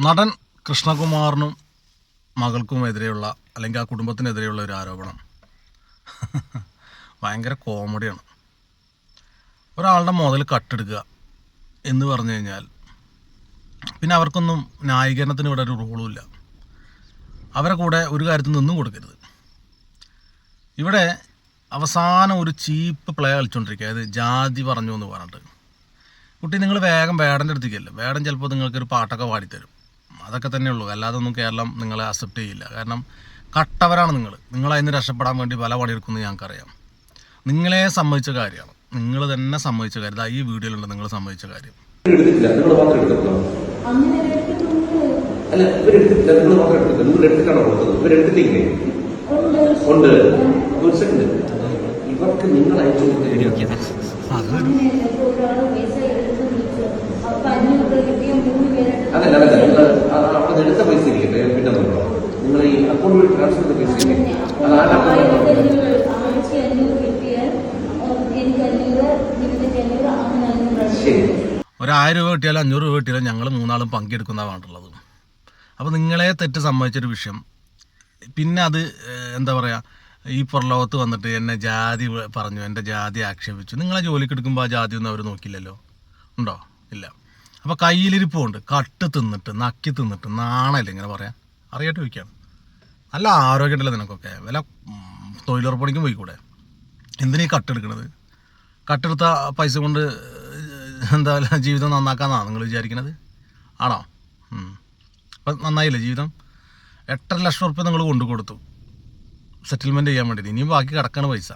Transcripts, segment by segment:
നടൻ കൃഷ്ണകുമാറിനും മകൾക്കും എതിരെയുള്ള അല്ലെങ്കിൽ ആ കുടുംബത്തിനെതിരെയുള്ള ഒരു ആരോപണം. ഭയങ്കര കോമഡിയാണ്. ഒരാളുടെ മുതൽ കട്ടെടുക്കുക എന്ന് പറഞ്ഞു കഴിഞ്ഞാൽ പിന്നെ അവർക്കൊന്നും ന്യായീകരണത്തിന് ഇവിടെ ഒരു റോളുമില്ല അവരെ കൂടെ ഒരു കാര്യത്തിൽ നിന്നും കൊടുക്കരുത്. ഇവിടെ അവസാനം ഒരു ചീപ്പ് പ്ലേ കളിച്ചുകൊണ്ടിരിക്കുക അതായത് ജാതി പറഞ്ഞു എന്ന് പറഞ്ഞിട്ട്. കുട്ടി നിങ്ങൾ വേഗം വേടന്റെ അടുത്തേക്കല്ലേ വേടൻ ചിലപ്പോൾ നിങ്ങൾക്കൊരു പാട്ടൊക്കെ പാടിത്തരും. അതൊക്കെ തന്നെ ഉള്ളൂ. അല്ലാതെ ഒന്നും കേരളം നിങ്ങളെ അക്സെപ്റ്റ് ചെയ്യില്ല. കാരണം കട്ടവരാണ് നിങ്ങൾ നിങ്ങൾ അതിന് രക്ഷപ്പെടാൻ വേണ്ടി പല പണിയെടുക്കുന്നത് ഞങ്ങൾക്കറിയാം. നിങ്ങളെ സമ്മതിച്ച കാര്യമാണ്. നിങ്ങൾ തന്നെ സമ്മതിച്ച കാര്യം. ഈ വീഡിയോയിലുണ്ട് നിങ്ങൾ സമ്മതിച്ച കാര്യം. അതല്ല നിങ്ങൾ മാത്രം എടുത്തിട്ടുള്ളൂ അങ്ങനെ എടുത്തിട്ടുണ്ട്? അല്ല ഇവരെടുത്തിട്ടില്ല. നിങ്ങൾ മാത്രം എടുത്തില്ല നിങ്ങൾ എടുത്തിട്ടാണോ കൊടുത്തത്? ഇവരെടുത്തിട്ടില്ലേ? ഉണ്ട്. ഉണ്ട് ഒരു സെക്കൻഡ് ഇവർക്ക് നിങ്ങൾ അയച്ചു കൊടുത്തില്ല അങ്ങനെയല്ല ഇപ്പൊ ഒരാൾ പൈസ എടുത്ത് വിളിച്ചു അപ്പൊ അഞ്ഞൂറ് രൂപ കിട്ടിയ മൂന്ന് പേരുടെ അതല്ല അതല്ല നിങ്ങൾ അവിടെ എടുത്ത പൈസ ഇല്ലേ പിന്നെ നോക്കണം നിങ്ങൾ ഈ അക്കൗണ്ട് വഴി ട്രാൻസ്ഫർ ചെയ്ത പൈസ ഇല്ലേ അത് ആരുടെ ആയിരത്തി അക്കൗണ്ടിലാണ് അഞ്ഞൂറ് ആഴ്ച അഞ്ഞൂറ് കിട്ടിയാൽ ഉം, എനിക്ക് അഞ്ഞൂറ് ഇരുപത്തി അഞ്ഞൂറ് അങ്ങനെ അഞ്ഞൂറ് ശരി ഒരു ആയിരം രൂപ കിട്ടിയാലും അഞ്ഞൂറ് രൂപ കിട്ടിയാലും ഞങ്ങൾ മൂന്നാളും പങ്കെടുക്കുന്നതാണുള്ളത് അപ്പോൾ നിങ്ങളെ തെറ്റ് സംഭവിച്ചൊരു വിഷയം. പിന്നെ അത് എന്താ പറയുക ഈ പുറലോകത്ത് വന്നിട്ട് എന്നെ ജാതി പറഞ്ഞു എന്റെ ജാതി ആക്ഷേപിച്ചു. നിങ്ങളെ ജോലിക്ക് എടുക്കുമ്പോൾ ആ ജാതി ഒന്നും അവർ നോക്കില്ലല്ലോ ഉണ്ടോ? ഇല്ല. അപ്പോൾ കയ്യിലിരിപ്പുണ്ട്. കട്ട് തിന്നിട്ട് നക്കി തിന്നിട്ട് നാണല്ലേ ഇങ്ങനെ പറയാം? അറിയാട്ട് ചോദിക്കുകയാണ് നല്ല ആരോഗ്യമുണ്ടല്ലോ നിനക്കൊക്കെ. വില തൊഴിലുറപ്പണിക്കും പോയിക്കൂടെ? എന്തിനാ ഈ കട്ടെടുക്കണത് കട്ടെടുത്ത പൈസ കൊണ്ട് എന്താ ജീവിതം നന്നാക്കാന്നാണ് നിങ്ങൾ വിചാരിക്കണത്? ആണോ. അപ്പം നന്നായില്ലേ ജീവിതം? എട്ടര ലക്ഷം റുപ്യ നിങ്ങൾ കൊണ്ടു കൊടുത്തു. സെറ്റിൽമെന്റ് ചെയ്യാൻ വേണ്ടി ഇനിയും ബാക്കി കിടക്കണ പൈസ.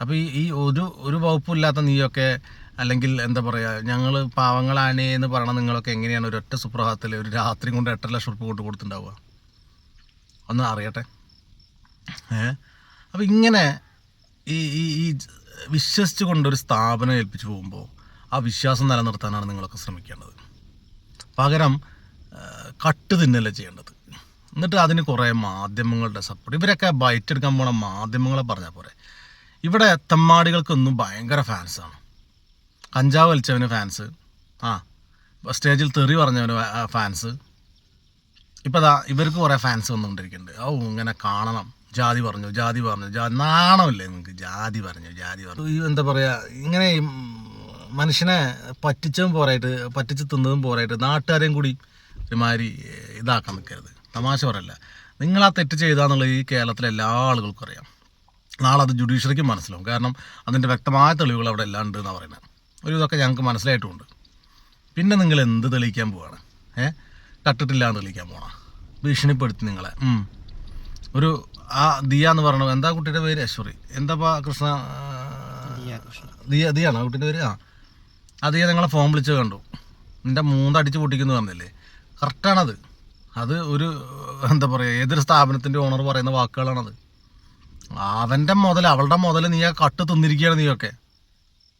അപ്പോൾ ഈ ഈ ഒരു ഒരു വകുപ്പില്ലാത്ത നീയൊക്കെ അല്ലെങ്കിൽ എന്താ പറയുക ഞങ്ങൾ പാവങ്ങളാണേ എന്ന് പറയണ നിങ്ങളൊക്കെ എങ്ങനെയാണ് ഒരു ഒറ്റ സുപ്രഭാതത്തിൽ ഒരു രാത്രി കൊണ്ട് എട്ടര ലക്ഷം റുപ്യ കൊണ്ടു കൊടുത്തിട്ടുണ്ടാവുക? ഒന്ന് അറിയട്ടെ. ഏ? അപ്പോൾ ഇങ്ങനെ ഈ ഈ വിശ്വസിച്ച് കൊണ്ടൊരു സ്ഥാപനം ഏൽപ്പിച്ച് പോകുമ്പോൾ ആ വിശ്വാസം നിലനിർത്താനാണ് നിങ്ങളൊക്കെ ശ്രമിക്കേണ്ടത്. പകരം കട്ട് തിന്നല്ല ചെയ്യേണ്ടത്. എന്നിട്ട് അതിന് കുറേ മാധ്യമങ്ങളുടെ സപ്പോർട്ട് ഇവരൊക്കെ ബൈറ്റ് എടുക്കാൻ പോണ മാധ്യമങ്ങളെ പറഞ്ഞാൽ പോരെ. ഇവിടെ തെമ്മാടികൾക്കൊന്നും ഭയങ്കര ഫാൻസാണ് കഞ്ചാവ് വലിച്ചവന് ഫാൻസ് ആ സ്റ്റേജിൽ തെറി പറഞ്ഞവന് ഫാൻസ് ഇപ്പം അതാ ഇവർക്ക് കുറേ ഫാൻസ് വന്നുകൊണ്ടിരിക്കുന്നുണ്ട്. ഓ ഇങ്ങനെ കാണണം. ജാതി പറഞ്ഞു ജാതി പറഞ്ഞു ജാതി നാണമില്ലേ നിങ്ങൾക്ക്? ജാതി പറഞ്ഞു ജാതി പറഞ്ഞു. എന്താ പറയുക ഇങ്ങനെ മനുഷ്യനെ പറ്റിച്ചതും പോരായിട്ട് പറ്റിച്ച് തിന്നതും പോരായിട്ട് നാട്ടുകാരെയും കൂടി ഒരുമാതിരി ഇതാക്കാൻ നിൽക്കരുത്. തമാശ പറയല്ല. നിങ്ങൾ ആ തെറ്റ് ചെയ്താന്നുള്ളത് ഈ കേരളത്തിലെ എല്ലാ ആളുകൾക്കും അറിയാം. നാളെ അത് ജുഡീഷ്യറിക്കും മനസ്സിലാവും. കാരണം അതിന്റെ വ്യക്തമായ തെളിവുകൾ അവിടെ എല്ലാം ഉണ്ട് എന്നാണ് പറയുന്നത്. ഒരു ഇതൊക്കെ ഞങ്ങൾക്ക് മനസ്സിലായിട്ടുമുണ്ട്. പിന്നെ നിങ്ങൾ എന്ത് തെളിയിക്കാൻ പോവാണ്? ഏ? കട്ടിട്ടില്ല എന്ന് തെളിയിക്കാൻ പോണ? ഭീഷണിപ്പെടുത്തി നിങ്ങളെ. ഒരു ആ ദിയ എന്ന് പറയണത് എന്താ കുട്ടിയുടെ പേര്? അശ്വറി എന്താപ്പാ കൃഷ്ണ ദിയ ദിയാണോ കുട്ടിയുടെ പേര്? ആ. ആ ഞാൻ നിങ്ങളെ ഫോൺ വിളിച്ച് കണ്ടു. നിന്റെ മൂന്നടിച്ച് പൊട്ടിക്കുന്നു പറഞ്ഞില്ലേ? കറക്റ്റാണത് അത് ഒരു എന്താ പറയുക ഏതൊരു സ്ഥാപനത്തിന്റെ ഓണർ പറയുന്ന വാക്കുകളാണത്. അവന്റെ മുതൽ അവളുടെ മുതൽ നീ ആ കട്ട് തിന്നിരിക്കുകയാണ് നീയൊക്കെ.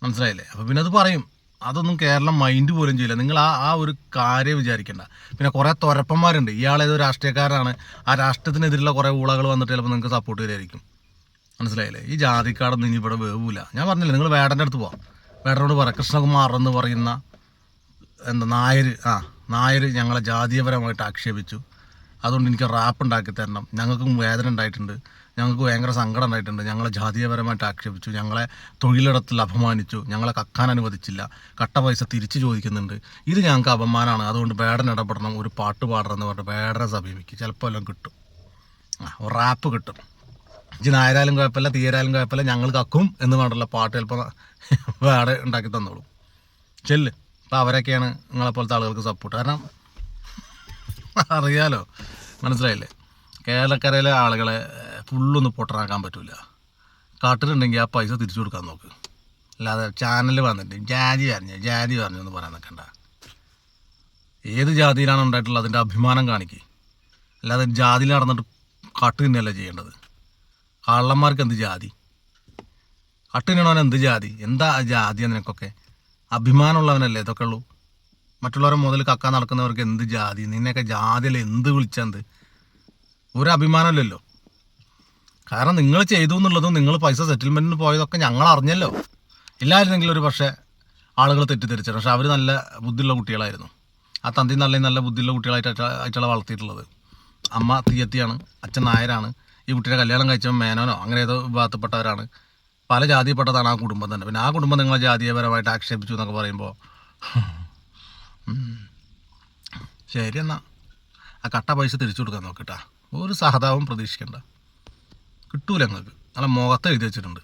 മനസ്സിലായില്ലേ? അപ്പോൾ പിന്നെ അത് പറയും. അതൊന്നും കേരളം മൈൻഡ് പോലും ചെയ്യില്ല. നിങ്ങൾ ആ ആ ഒരു കാര്യം വിചാരിക്കേണ്ട. പിന്നെ കുറേ തുരപ്പന്മാരുണ്ട്. ഇയാളേതോ രാഷ്ട്രീയക്കാരാണ് ആ രാഷ്ട്രീയത്തിനെതിരെയുള്ള കുറേ ഊളകൾ വന്നിട്ട് ചിലപ്പോൾ നിങ്ങൾക്ക് സപ്പോർട്ട് തരുമായിരിക്കും മനസ്സിലായില്ലേ? ഈ ജാതിക്കാടൊന്നും ഇനി ഇവിടെ വേവില്ല ഞാൻ പറഞ്ഞില്ലേ നിങ്ങൾ വേടന്റെ അടുത്ത് പോവാം. വേടനോട് പറ കൃഷ്ണകുമാർ എന്ന് പറയുന്ന എന്താ നായർ ആ നായർ ഞങ്ങളെ ജാതീയപരമായിട്ട് ആക്ഷേപിച്ചു. അതുകൊണ്ട് എനിക്ക് റാപ്പ് ഉണ്ടാക്കി തരണം. ഞങ്ങൾക്കും വേദന ഉണ്ടായിട്ടുണ്ട്. ഞങ്ങൾക്ക് ഭയങ്കര സങ്കടം ഉണ്ടായിട്ടുണ്ട്. ഞങ്ങളെ ജാതീയപരമായിട്ട് ആക്ഷേപിച്ചു. ഞങ്ങളെ തൊഴിലിടത്തിൽ അപമാനിച്ചു. ഞങ്ങളെ കക്കാൻ അനുവദിച്ചില്ല. കട്ട പൈസ തിരിച്ചു ചോദിക്കുന്നുണ്ട്. ഇത് ഞങ്ങൾക്ക് അപമാനമാണ്. അതുകൊണ്ട് വേടൻ ഇടപെടണം. ഒരു പാട്ട് പാടണം എന്ന് പറഞ്ഞിട്ട് വേടനെ സമീപിക്കും. ചിലപ്പോൾ എല്ലാം കിട്ടും. ആ റാപ്പ് കിട്ടും. ഇജ്ജ് നായരായാലും കുഴപ്പമില്ല തീയരായാലും കുഴപ്പമില്ല ഞങ്ങൾ കക്കും എന്ന് പറഞ്ഞിട്ടുള്ള പാട്ട് ചിലപ്പോൾ വേറെ ഉണ്ടാക്കി തന്നോളൂ. ചെല്ല്. അപ്പോൾ അവരൊക്കെയാണ് നിങ്ങളെപ്പോലത്തെ ആളുകൾക്ക് സപ്പോർട്ട് കാരണം അറിയാലോ മനസ്സിലായില്ലേ? കേരളക്കരയിലെ ആളുകളെ ഫുള്ളൊന്ന് പൊട്ടറാക്കാൻ പറ്റില്ല കാട്ടിലുണ്ടെങ്കിൽ ആ പൈസ തിരിച്ചു കൊടുക്കാൻ നോക്ക്. അല്ലാതെ ചാനൽ വന്നിട്ട് ജാതി പറഞ്ഞു ജാതി പറഞ്ഞു എന്ന് പറയാൻ നിൽക്കണ്ട ഏത് ജാതിയിലാണ് ഉണ്ടായിട്ടുള്ളത് അതിന്റെ അഭിമാനം കാണിക്കുക അല്ലാതെ ജാതിയിൽ നടന്നിട്ട് കാട്ട് തന്നെയല്ല ചെയ്യേണ്ടത്? കള്ളന്മാർക്ക് എന്ത് ജാതി? അട്ടിനോൻ എന്ത് ജാതി? എന്താ ജാതി നിനക്കൊക്കെ? അഭിമാനമുള്ളവനല്ലേ ഇതൊക്കെ ഉള്ളൂ മറ്റുള്ളവരെ മുതൽ കക്കാൻ നടക്കുന്നവർക്ക് എന്ത് ജാതി? നിന്നെയൊക്കെ ജാതിയിൽ എന്ത് വിളിച്ചെന്ത് ഒരു അഭിമാനമില്ലല്ലോ കാരണം നിങ്ങൾ ചെയ്തു എന്നുള്ളതും നിങ്ങൾ പൈസ സെറ്റിൽമെന്റിന് പോയതൊക്കെ ഞങ്ങൾ അറിഞ്ഞല്ലോ. ഇല്ലായിരുന്നെങ്കിൽ ഒരു പക്ഷേ ആളുകൾ തെറ്റിദ്ധരിച്ചു. പക്ഷെ അവർ നല്ല ബുദ്ധിയുള്ള കുട്ടികളായിരുന്നു. ആ തന്തി നല്ല നല്ല ബുദ്ധിയുള്ള കുട്ടികളായിട്ട് ആയിട്ടുള്ള വളർത്തിയിട്ടുള്ളത്. അമ്മ തീയത്തിയാണ് അച്ഛൻ നായരാണ്. ഈ കുട്ടിയുടെ കല്യാണം കഴിച്ച മേനോനോ അങ്ങനെ ഏതോ വിഭാഗത്തിൽപ്പെട്ടവരാണ്. പല ജാതിയിൽപ്പെട്ടതാണ് ആ കുടുംബം തന്നെ. പിന്നെ ആ കുടുംബം നിങ്ങളെ ജാതീയപരമായിട്ട് ആക്ഷേപിച്ചു എന്നൊക്കെ പറയുമ്പോൾ ശരി എന്നാ. ആ കട്ട പൈസ തിരിച്ചു കൊടുക്കാൻ നോക്കിട്ടാ ഒരു സഹതാപം പ്രതീക്ഷിക്കണ്ട. കിട്ടൂല നിങ്ങൾക്ക് നല്ല മുഖത്ത് എഴുതി വെച്ചിട്ടുണ്ട്.